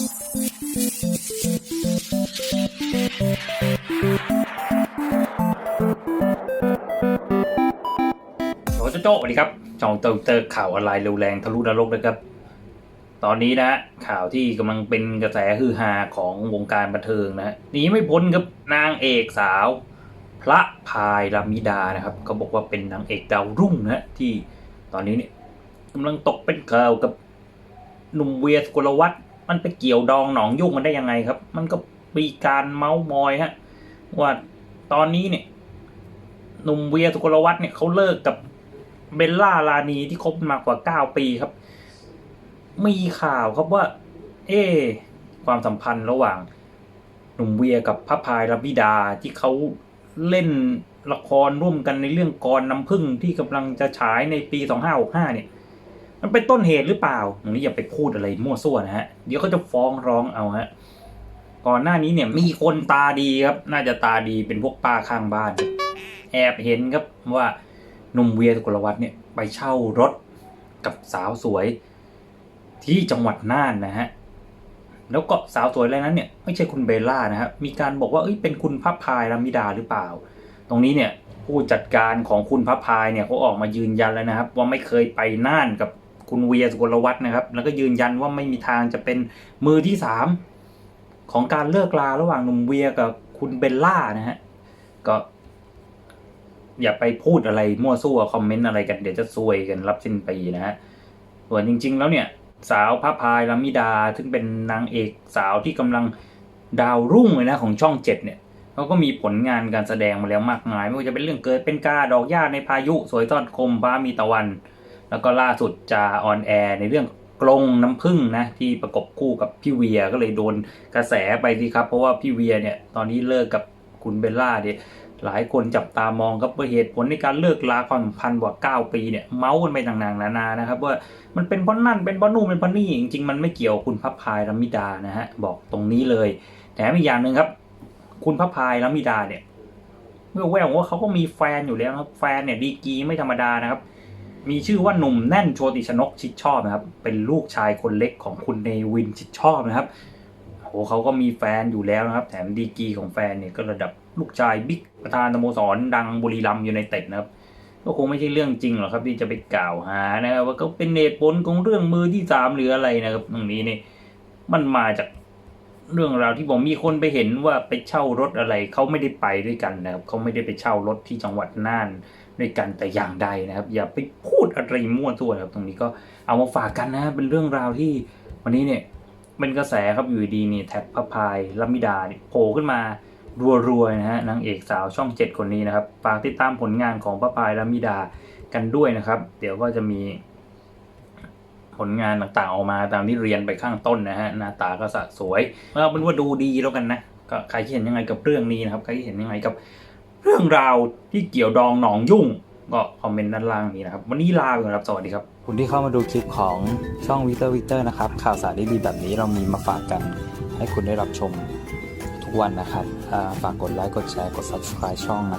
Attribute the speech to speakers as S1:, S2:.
S1: โจโจโจสวัสดีครับ จองเตอร์เตอร์ข่าวออนไลน์เร็วแรงทะลุนรกเลยครับ ตอนนี้นะข่าวที่กำลังเป็นกระแสฮือฮาของวงการบันเทิงนะหนีไม่พ้นครับนางเอกสาว พระพายรามิดานะครับเขาบอกว่าเป็นนางเอกดาวรุ่งนะฮะที่ตอนนี้เนี่ยกำลังตกเป็นข่าวกับหนุ่มเวียสกุลวัฒน์ มันไปเกี่ยวดองหนองยุ่งมันได้ยังไงครับ มันก็มีการเมาส์มอยฮะว่าตอนนี้เนี่ยหนุ่มเวียสุกลวัฒน์เนี่ยเขาเลิกกับเบลล่าลานีที่คบมากว่าเก้าปีครับ มีข่าวครับว่า เอ๊ความสัมพันธ์ระหว่างหนุ่มเวียกับพระพายรับิดาที่เขาเล่นละครร่วมกันในเรื่องกรน้ำพึ่งที่กำลังจะฉายในปี 2565เนี่ย มันเป็นต้นเหตุหรือเปล่าตรงนี้อย่าไปพูดอะไรมั่วซั่วนะฮะ เดี๋ยวเขาจะฟ้องร้องเอาฮะ ก่อนหน้านี้เนี่ยมีคนตาดีครับ น่าจะตาดีเป็นพวกป้าข้างบ้าน แอบเห็นครับว่าหนุ่มเวียสุกลวัฒน์เนี่ยไปเช่ารถกับสาวสวยที่จังหวัดน่านนะฮะ แล้วก็สาวสวยรายนั้นเนี่ยไม่ใช่คุณเบลล่านะฮะมีการบอกว่าเอ้ยเป็นคุณพับพายรามิดาหรือเปล่า ตรงนี้เนี่ยผู้จัดการของคุณพับพายเนี่ยเขาออกมายืนยันแล้วนะครับ ว่าไม่เคยไปน่านกับ คุณเวียสุกลวัฒน์นะครับ แล้วก็ยืนยันว่าไม่มีทางจะเป็นมือที่สามของการเลิกลาระหว่างหนุ่มเวียกับคุณเบลล่านะฮะก็อย่าไปพูดอะไรมั่วซั่วคอมเมนต์อะไรกันเดี๋ยวจะซวยกันรับสิ้นปีนะฮะส่วนจริง ๆ แล้วเนี่ย สาวพระพายลามิดา ซึ่งเป็นนางเอกสาวที่กำลังดาวรุ่งเลยนะของช่องเจ็ดเนี่ยเขาก็มีผลงานการแสดงมาแล้วมากมาย ไม่ว่าจะเป็นเรื่องเกิดเป็นกาดอกหญ้าในพายุ สวยทอดคมฟ้ามีตะวัน แล้วก็ล่าสุดจะออนแอร์ในเรื่องกลงน้ำผึ้งนะที่ประกบคู่กับพี่เวียก็เลยโดนกระแสไปสิครับ เพราะว่าพี่เวียเนี่ยตอนนี้เลิกกับคุณเบลล่าเนี่ยหลายคนจับตามองครับว่าเหตุผลในการเลิกลาความสัมพันธ์กว่า9ปีเนี่ยเมาส์กันไปต่างๆนานานะครับว่ามันเป็นเพราะนั่นเป็นเพราะนู่นเป็นเพราะนี่จริงๆมันไม่เกี่ยวคุณพับพายรามิดานะฮะบอกตรงนี้เลยแต่อีกอย่างหนึ่งครับ คุณพับพายรามิดาเนี่ยเมื่อแววว่าเขาก็มีแฟนอยู่แล้วครับแฟนเนี่ยดีกีไม่ธรรมดานะครับ มีชื่อว่าหนุ่มแน่นโชติชนกชิดชอบนะครับ เป็นลูกชายคนเล็กของคุณเนวินชิดชอบนะครับโหเขาก็มีแฟนอยู่แล้วนะครับ แถมดีกีของแฟนเนี่ยก็ระดับลูกชายบิ๊กประธานสโมสรดังบุรีรัมย์ยูไนเต็ดนะครับ ก็คงไม่ใช่เรื่องจริงหรอกครับที่จะไปกล่าวหานะครับว่าก็เป็นเหตุผลของเรื่องมือที่สามหรืออะไรนะครับตรงนี้เนี่ยมันมาจากเรื่องราวที่บอกมีคนไปเห็นว่าไปเช่ารถอะไรเขาไม่ได้ไปด้วยกันนะครับเขาไม่ได้ไปเช่ารถที่จังหวัดน่าน ด้วยกันแต่อย่างใดนะครับ อย่าไปพูดอะไรมั่วตัวนะครับตรงนี้ก็เอามาฝากกันนะเป็นเรื่องราวที่วันนี้เนี่ยเป็นกระแสครับอยู่ดีนี่แท็กพระพายลัมิดาโผล่ขึ้นมารัวๆนะฮะนางเอกสาวช่องเจ็ดคนนี้นะครับฝากติดตามผลงานของพระพายลัมิดากันด้วยนะครับ เดี๋ยวก็จะมีผลงานต่างๆออกมาตามที่เรียนไปข้างต้นนะฮะหน้าตาก็สะสวยเอาเป็นว่าดูดีแล้วกันนะก็ใครที่เห็นยังไงกับเรื่องนี้นะครับใครที่เห็นยังไงกับ เรื่องราวที่เกี่ยวดองหนองยุ่ง ก็คอมเมนต์ด้านล่างนี้นะครับ วันนี้ลาไปก่อนครับสวัสดีครับ
S2: คุณที่เข้ามาดูคลิปของช่องวิเตอร์วิเตอร์นะครับ ข่าวสารดีๆแบบนี้เรามีมาฝากกันให้คุณได้รับชมทุกวันนะครับ ฝากกดไลค์กดแชร์กด subscribe ช่องนะ